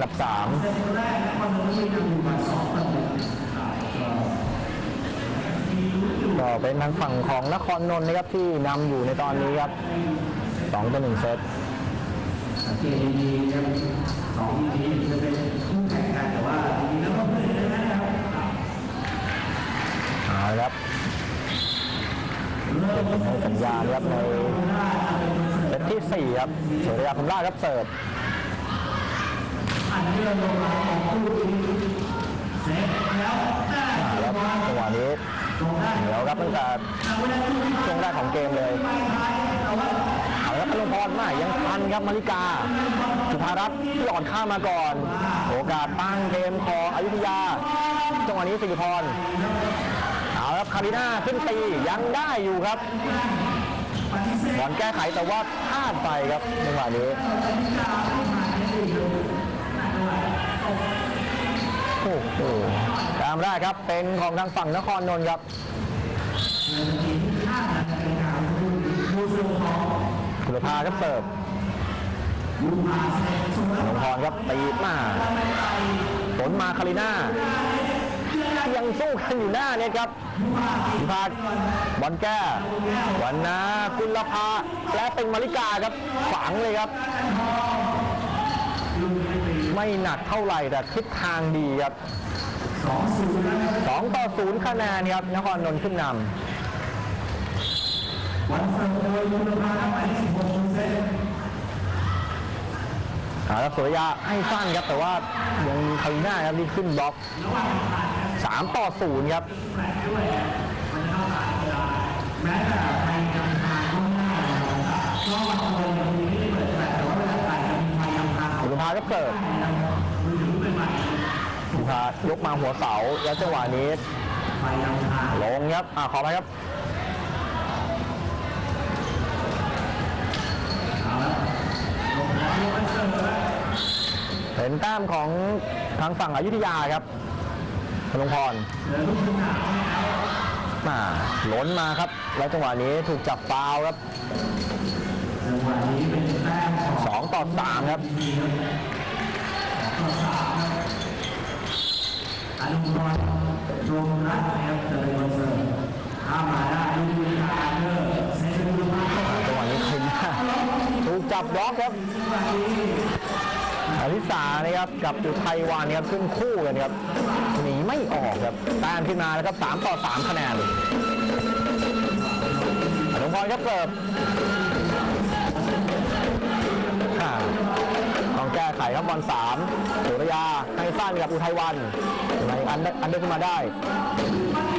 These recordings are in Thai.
ันดับสามเซตแรกนครนนท์มีนำอยู่มาสองต่อหนึ่งมีลุ้นอยู่ก็เป็นทางฝั่งของนครนนท์นะครับที่นำอยู่ในตอนนี้ครับสองต่อหนึ่งเซตสังเกตดีๆครับสองทีมจะเป็นคู่แข่งกันแต่ว่าจริงๆแล้วก็เพื่อนกันนะครับเอาละครับเป็นสัญญาณครับในเซตที่สี่ครับสุริยาคุมล่าครับเสิร์ฟ อันเรื่องลงมาของคู่นี้เสร็จแล้วได้อ่แล้วจังหวะนี้ลงได้เหนียวครับตั้งแต่เวลาคู่นี้ช่วงแรกของเกมเลยไม่ท้าแต่ว่าเอาละครับพลงพรมายังทันครับมาริกาจุภารัตน์ที่อ่อนข้ามมาก่อน โอกาสตั้งเกมของอยุธยาจังหวะนี้สิริพรเอาละครับคาริน่าขึ้นตียังได้อยู่ครับบอลแก้ไขแต่ว่าพลาดไปครับจังหวะนี้ โหตามแรกครับเป็นของทางฝั่งนครนนท์ครับกุลภาครับเสิร์ฟนนงพรครับตีมาฝนมาคาริน่ายังสู้กันอยู่หน้าเนี่ยครับพิพาทบอลแก้วันนากุลภาและเป็นมาริกาครับฝังเลยครับ ไม่หนักเท่าไหร่แต่ทิศทางดีครับสองต่อศูนย์คะแนนครับนครนนท์ขึ้นนำวันเสาร์โดยยูพาหมายเลขสิบหกเซนำเอาครับสุริยาให้สั้นครับ แต่ว่ายังมีคาริน่าครับที่ขึ้นบล็อกสามต่อศูนย์ครับแม้แต่ใครนำทาก็ไม่ได้นะครับก็บางคนยังมีไม่ได้เปิด สุภายกมาหัวเสาแล้วจังหวะนี้ลงครับอ่าขอไปครับเป็นแต้มของทางฝั่งอยุธยาครับพลงพรมาล้นมาครับ แล้วจังหวะนี้ถูกจับฟาวครับสองต่อสามครับ อนุพรรวมรัตน์นะครับเจริญคอนเสิร์ตข้ามาได้ดูดีการเนอร์เซนต์ลูมาเข้ามาจังหวะนี้ขึ้นมาถูกจับบล็อกครับอลิสานะครับกับจุไทยวานนะครับขึ้นคู่กันครับหนีไม่ออกครับต้มขึ้นมาแล้วครับ3ต่อ 3 คะแนนอนุพรครับเสิร์ฟ ไขครับบอลสามสุรยาให้สั้นกับอุทัยวันยังไงอันเดอร์อันเดอร์ขึ้นมาได้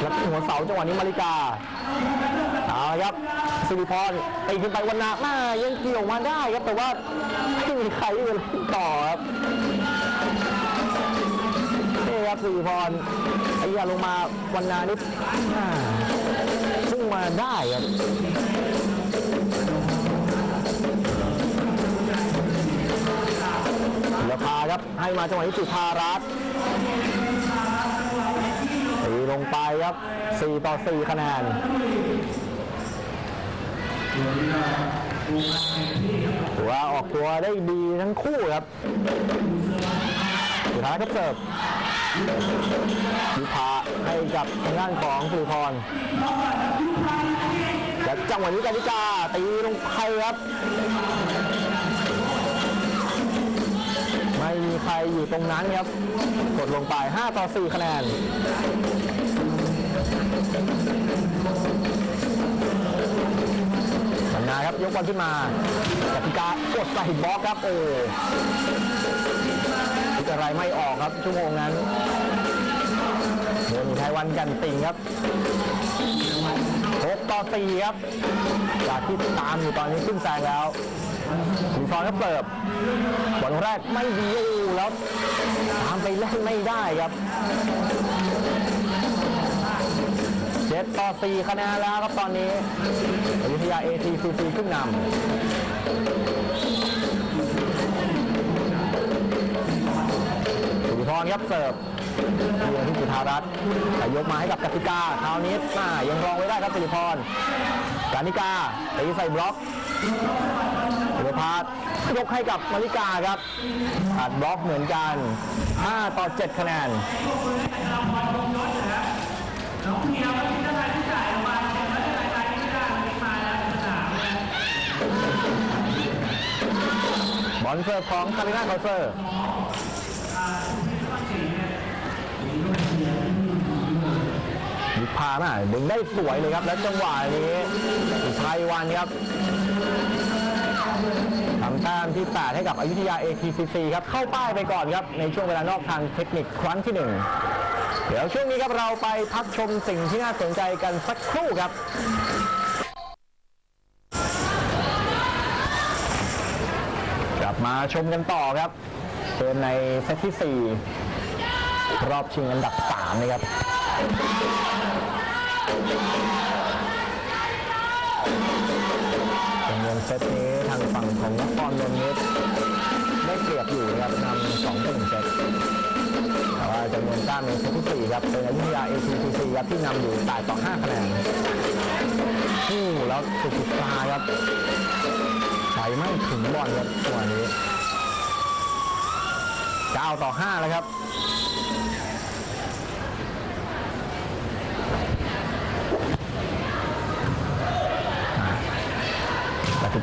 แล้วหัวเสาจังหวะนี้มาริกาเอาครับสิริพรตีขึ้นไปวันนามายังเกี่ยวมาได้ครับแต่ว่าไม่มีใครเล่นต่อครับนี่ครับสิริพรไอ้ยาลงมาวันนานี่อ่าพุ่งมาได้ครับ ลพาครับ ให้มาจังหวะนี้สุภารัตน์ตีลงไปครับ 4 ต่อ 4 คะแนนถือว่าออกตัวได้ดีทั้งคู่ครับสุดท้ายก็เสิร์ฟยุพาให้กับทางด้านของสุริพรจากจังหวะนี้กานิกาตีลงไปครับ ไม่มีใครอยู่ตรงนั้นครับ กดลงไป 5 ต่อ 4 คะแนนสัญญาครับ ยกบอลขึ้นมากติกากดใส่บล็อกครับโอ้คิดอะไรไม่ออกครับ ชั่วโมงนั้นเดินไทยวันกันติงครับ6ต่อ4ครับ จากที่ตามอยู่ตอนนี้ขึ้นแซงแล้ว สุนทรก็เสิร์ฟบอลแรกไม่ดีโอ้แล้วตามไปเล่นไม่ได้ครับเจ็ดต่อ4คะแนนแล้วครับตอนนี้อยุธยา ATCC ขึ้นนำสุริพรครับเสิร์ฟเรียนที่จุธารัตน์ยกมาให้กับกติกาคราวนี้มายังรองไว้ได้ครับสิริพรกานิกาตีใส่บล็อก สุรพัฒน์ยกให้กับมาริกาครับอัดบล็อกเหมือนกัน 5 ต่อ 7 คะแนนบอลเซิร์ของคาริน่าคาเซอร์ยุพามาดึงได้สวยเลยครับ และจังหวะนี้อุทัยวันครับ ทำแต้มที่8ให้กับอยุธยา ATCC ครับเข้าป้ายไปก่อนครับในช่วงเวลานอกทางเทคนิคครั้งที่ 1 เดี๋ยวช่วงนี้ครับเราไปพักชมสิ่งที่น่าสนใจกันสักครู่ครับกลับมาชมกันต่อครับเกมในเซตที่ 4 รอบชิงอันดับ 3 นะครับ เซตนี้ทางฝั่งของนครนนท์นี้ได้เปรียบอยู่นะครับนำ2ต่อ1เซตแต่ว่าจำนวนแต้มในเซตที่4ครับเป็นอยุธยา ACCC ครับที่นำอยู่8ต่อ5คะแนนคู่แล้วสุดสุดตาครับใช้ไม่ถึงบอลครับตัวนี้9ต่อ5แล้วครับ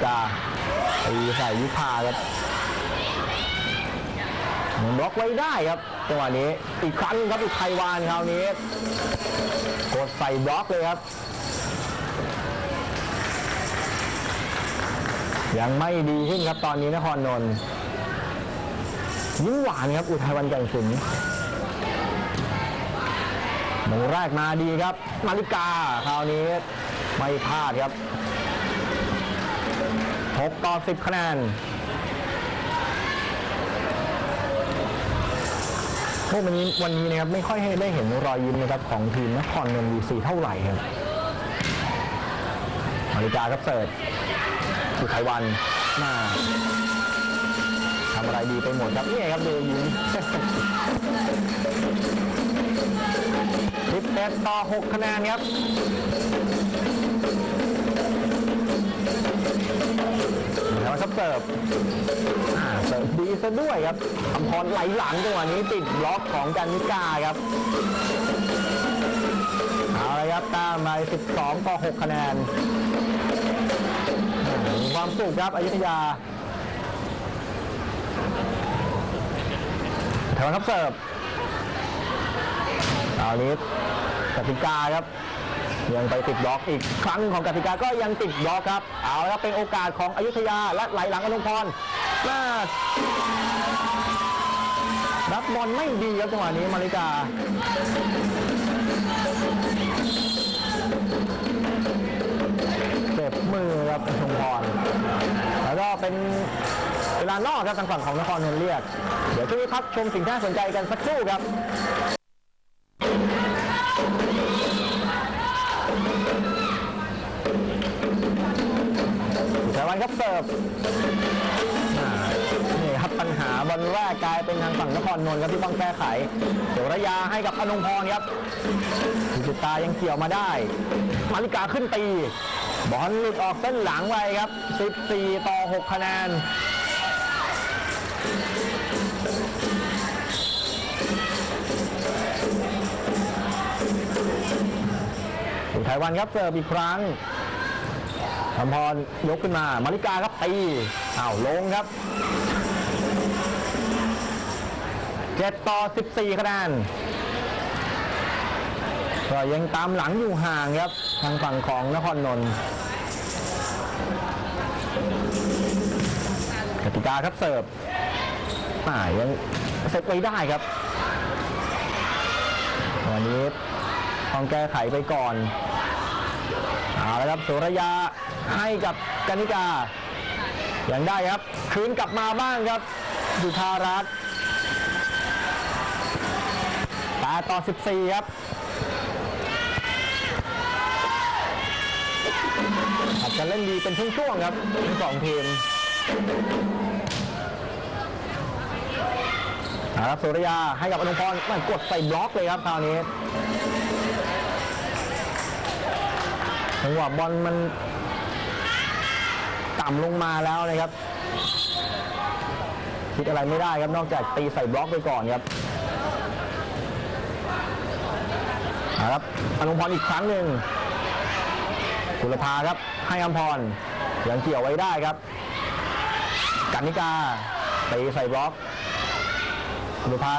กาตีใส่วิภาครับยังบล็อกไว้ได้ครับจังหวะนี้อีกครั้งนึงครับอีกไทยวานคราวนี้กดใส่บล็อกเลยครับ ยังไม่ดีขึ้นครับตอนนี้นครนนท์ยิ้มหวานครับอุทัยวันแก่นสินหมูแรกมาดีครับมาริกาคราวนี้ไม่พลาดครับ 6 ต่อ 10 คะแนนพวกวันนี้วันนี้นะครับไม่ค่อยให้ได้เห็นรอยยิ้มนะครับของทีมนครนนท์วีซีเท่าไหร่ครับมาริกาครับเสิร์ฟสุไทวันมาทำอะไรดีไปหมดครับนี่ครับดูยิ้ม11ต่อ6คะแนนครับ ครับเสิร์ฟอ่าเสิร์ฟดีซะด้วยครับอำพรไหลหลังจังหวะนี้ติดบล็อกของกันนิกาครับเอาลยครับตามไป12ต่อ6คะแนน ความสุขครับอยุธยาแถวครับเสิร์ฟอานี้กติกาครับ ยังไปติดบล็อกอีกครั้งของกติกาก็ยังติดบล็อกครับ เอาละครับเป็นโอกาสของอยุธยาและไหลหลังอนุพรน่ารับบอลไม่ดีครับจังหวะนี้มาริกาเจ็บมือครับชมพรแล้วก็เป็นเวลานอกครับทางฝั่งของนครนนท์เรียก เดี๋ยวช่วงนี้พักชมสิ่งที่น่าสนใจกันสักครู่ครับ บเสิร์ฟอ่านี่ครับปัญหาบอลแรกกลายเป็นทางฝั่งนครนนท์ครับที่ต้องแก้ไขเดี๋ยวระยาให้กับอนงพรครับสุดตายังเกี่ยวมาได้ มาริกาขึ้นตี บอลหลุดออกเส้นหลังไว้ครับ 14 ต่อ 6 คะแนนไทยวันครับเสิร์ฟอีกครั้ง ธมพรยกขึ้นมามาริกาครับตีอ้าวลงครับ7ต่อ14คะแนนก็ยังตามหลังอยู่ห่างครับ ทางฝั่งของนครนนท์กติกาครับเสิร์ฟอ่ายังเซตไว้ได้ครับ วันนี้ต้องแก้ไขไปก่อนเอาละครับสุรยา ให้กับกนิกาอยังได้ครับ คืนกลับมาบ้างครับดุธารัตน์8ต่อ 14 ครับอาจจะเล่นดีเป็นช่วงๆครับทั้งสองทีมครับสุริยาให้กับอนุพรมันกดใส่บล็อกเลยครับคราวนี้จังหวะบอลมัน ต่ำลงมาแล้วนะครับ คิดอะไรไม่ได้ครับนอกจากตีใส่บล็อกไปก่อนครับเอาครับอนุพรอีกครั้งหนึ่งกุลภาครับให้อมพรยังเกี่ยวไว้ได้ครับกันนิกาตีใส่บล็อกกุลภา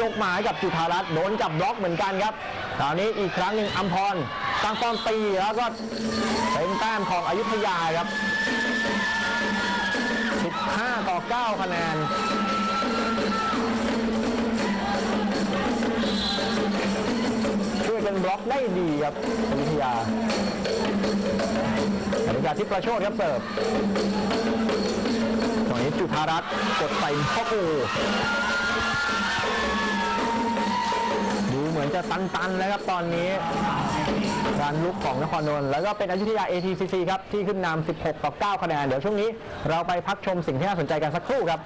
ยกหมายกับจุธารัตน์โดนจับบล็อกเหมือนกันครับคราวนี้อีกครั้งหนึ่งอัมพร ตั้งป้อมตีแล้วก็เป็นแต้มของอยุธยาครับ 15 ต่อ 9 คะแนนช่วยกันบล็อกได้ดีครับอยุธยาอยุธยาที่ประโชดครับเสิร์ฟตอนนี้จุธารัตน์กดใส่พ่อปู จะตันๆแล้วครับตอนนี้ การลุกของนครนนท์แล้วก็เป็นอยุธยา ATCC ครับที่ขึ้นนำ 16 ต่อ 9 คะแนน เดี๋ยวช่วงนี้เราไปพักชมสิ่งที่น่าสนใจกันสักครู่ครับ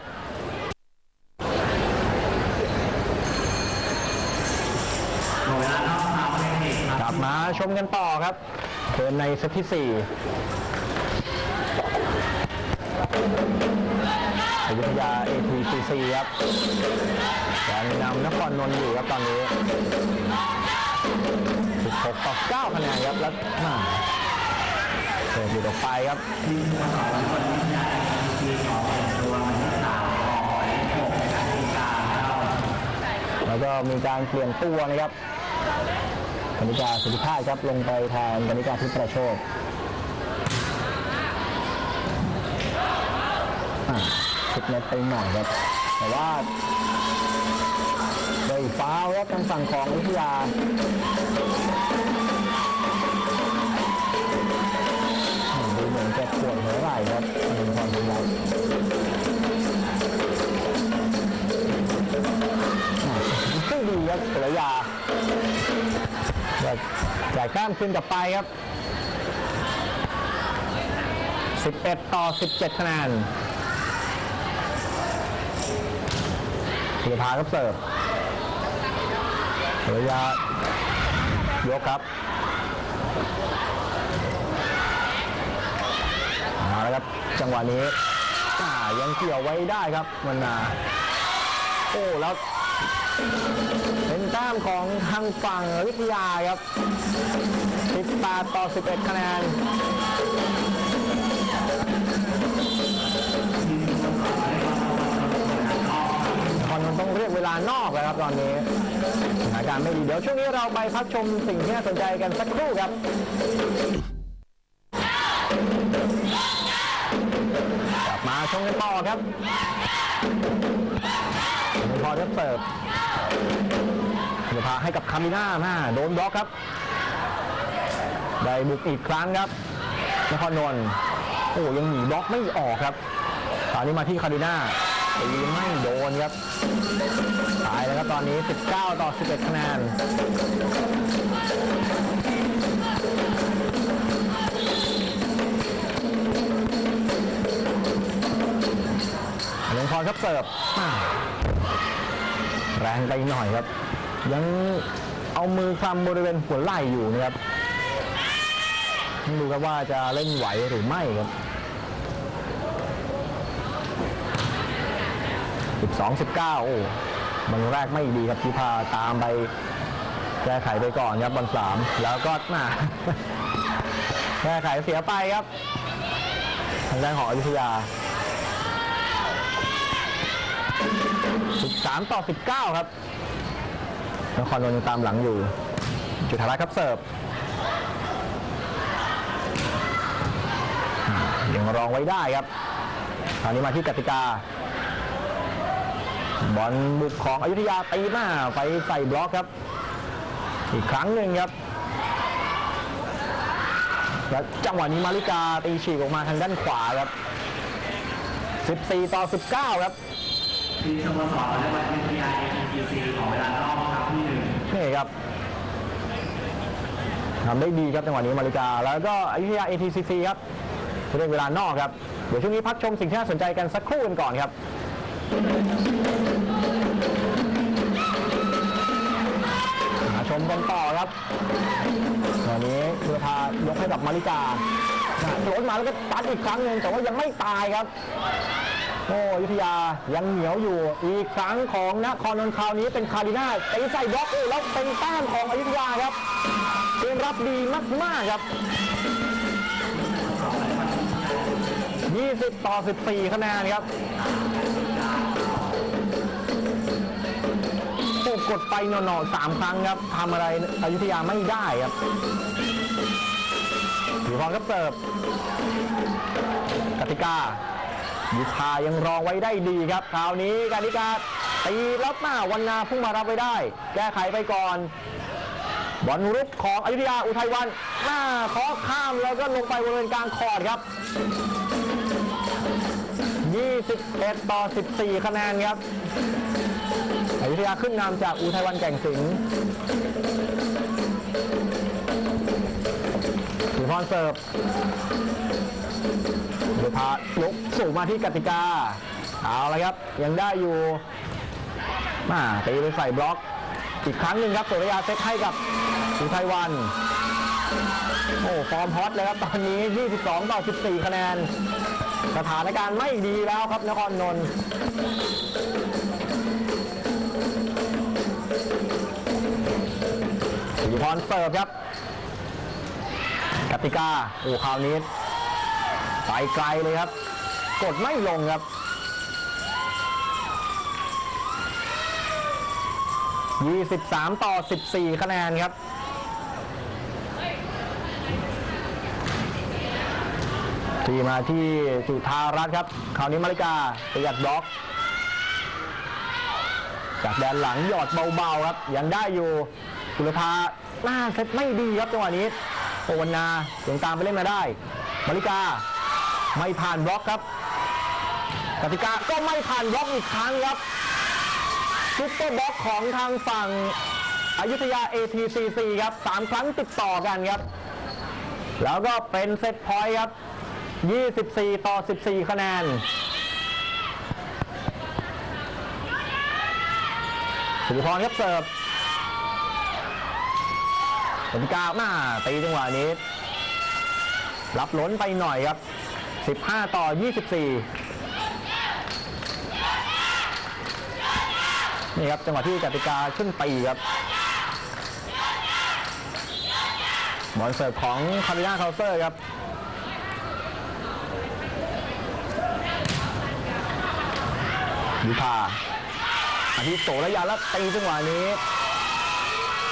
หมดเวลานอกครับเคครับกลับมาชมกันต่อครับเกมในเซตที่ 4 ยุธยา ATCC ครับการนำนครนนท์อยู่ครับตอนนี้ 16 ต่อ 9 คะแนนครับ แล้วเสิร์ฟหลุดออกไปครับทีมสโมสรคนวิทยาทีมของเป็นตัวมายเลขสามแล้วก็มีการเปลี่ยนตัวนะครับกนิกาสุธิภาคครับลงไปแทนกนิกาทิพประโชค อะผิดเน็ตไปหน่อยครับ แต่ว่าโดยฟ้าวครับทางฝั่งของวิทยาอืมดูเหมือนจะปวดหัวไหล่ครับอนุพรบุญรัตน์ซึ่งดีครับสุรยาแต่จ่ายแต้มคืนกลับไปครับ 11 ต่อ 17 คะแนน สุรภาครับเสิร์ฟสุรยายกครับเอาละครับ จังหวะนี้ยังเกี่ยวไว้ได้ครับมันนาโอ้แล้วเป็นแต้มของทางฝั่งวิทยาครับ 18 ต่อ 11 คะแนน นครนน์ต้องเรียกเวลานอกแล้วครับตอนนี้สถานการณ์ไม่ดีเดี๋ยวช่วงนี้เราไปพักชมสิ่งที่น่าสนใจกันสักครู่ครับกลับมาชมกันต่อครับพอจะเสิร์ฟเดี๋ยวพาให้กับคามิน่ามาโดนบล็อกครับ ได้บุกอีกครั้งครับนครนนท์โอ้ยังหนีบล็อกไม่ออกครับคราวนี้มาที่คาริน่า ตีไม่โดนครับตายแล้วครับตอนนี้ 19 ต่อ 11 คะแนนเลงพรครับเสิร์ฟแรงไปหน่อยครับ ยังเอามือคลำบริเวณหัวไหล่อยู่นะครับดูครับว่าจะเล่นไหวหรือไม่ครับ 12 19 โอ้มันแรกไม่ดีครับพิพาตามไปแก้ไขไปก่อนครับบอลสามแล้วก็มาแก้ไขเสียไปครับทางด้านของอยุธยา 13 ต่อ 19 ครับนครนนท์ยังตามหลังอยู่ จุธารัตน์ครับเสิร์ฟยังรองไว้ได้ครับคราวนี้มาที่กติกา บอลบุกของอยุธยาตีหน้าไปใส่บล็อกครับ อีกครั้งหนึ่งครับและจังหวะนี้มาริกาตีฉีกออกมาทางด้านขวาครับ 14 ต่อ 19 ครับทีมสโมสรวอลเลย์บอลวิทยา ATCC ของเวลานอกครับที่หนึ่งนี่ครับทำได้ดีครับจังหวะนี้มาริกา แล้วก็อยุธยา ATCC ครับเรียกเวลานอกครับ เดี๋ยวช่วงนี้พักชมสิ่งที่น่าสนใจกันสักครู่กันก่อนครับ กันต่อครับตอนนี้เพื่อพายกให้กับมาริกาโดนมาแล้วก็ตัดอีกครั้งหนึ่งแต่ว่ายังไม่ตายครับโอ้อยุธยายังเหนียวอยู่ อีกครั้งของนครนนท์คราวนี้เป็นคาริน่าตีใส่บล็อกอ้ยแล้วเป็นแต้มของอยุธยาครับเกมรับดีมากๆครับ 20 ต่อ 14 คะแนนครับ ดไปหน่อๆสามครั้งครับทำอะไรอยุธยาไม่ได้ครับถือพรครับเสิร์ฟกติกายุทายังรองไว้ได้ดีครับคราวนี้กติกาตีรับหน้าวันนาพุ่งมารับไว้ได้ แก้ไขไปก่อนบอลรุกของอยุธยาอุทัยวันหน้าขอข้ามแล้วก็ลงไปบริเวณกลางคอร์ดครับ 21 ต่อ 14 คะแนนครับ อยุธยาขึ้นนำจากอุทัยวันแก่งสิงห์สุพรเสิร์ฟเดือพาลุกสูงมาที่กติกา เอาละครับ ยังได้อยู่มาตีไปใส่บล็อก อีกครั้งหนึ่งครับสุริยาเซตให้กับอุทัยวัน โอ้ฟอร์มฮอตเลยครับ ตอนนี้ 22 ต่อ 14 คะแนน สถานการณ์ไม่ดีแล้วครับนครนนท์ สีพรเสิร์ฟครับกติกาโอ้คราวนี้ไปไกลเลยครับ กดไม่ลงครับ23ต่อ14คะแนนครับทีมาที่จุธารัตน์ครับ คราวนี้มาริกาประหยัดบล็อก จากแดนหลังหยอดเบาๆครับ ยังได้อยู่กุลภา หน้าเซตไม่ดีครับจังหวะนี้โอวันนายังตามไปเล่นมาได้มาริกาไม่ผ่านบล็อกครับกติกาก็ไม่ผ่านบล็อกอีกครั้งครับซุปเปอร์บล็อกของทางฝั่งอยุธยา ATCC ครับสามครั้งติดต่อกันครับ แล้วก็เป็นเซตพอยต์ครับ 24 ต่อ 14 คะแนนสุริพรครับเสิร์ฟ กติกามาตีจังหวะนี้ รับล้นไปหน่อยครับ 15 ต่อ 24 นี่ครับจังหวะที่กติกาขึ้นตีครับบอลเสิร์ฟของคาริน่าเคาเตอร์ครับยุพาอาทิตย์โสระยาและตีจังหวะนี้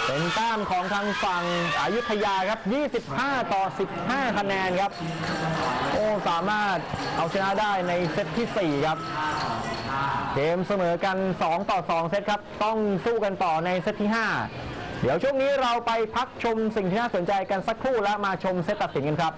เป็นแต้มของทางฝั่งอายุทยาครับ 25 ต่อ 15 คะแนนครับ โอ้สามารถเอาชนะได้ในเซตที่ 4 ครับ เกมเสมอกัน 2 ต่อ 2 เซตครับ ต้องสู้กันต่อในเซตที่ 5 เดี๋ยวช่วงนี้เราไปพักชมสิ่งที่น่าสนใจกันสักครู่แล้วมาชมเซตตัดสินกันครับ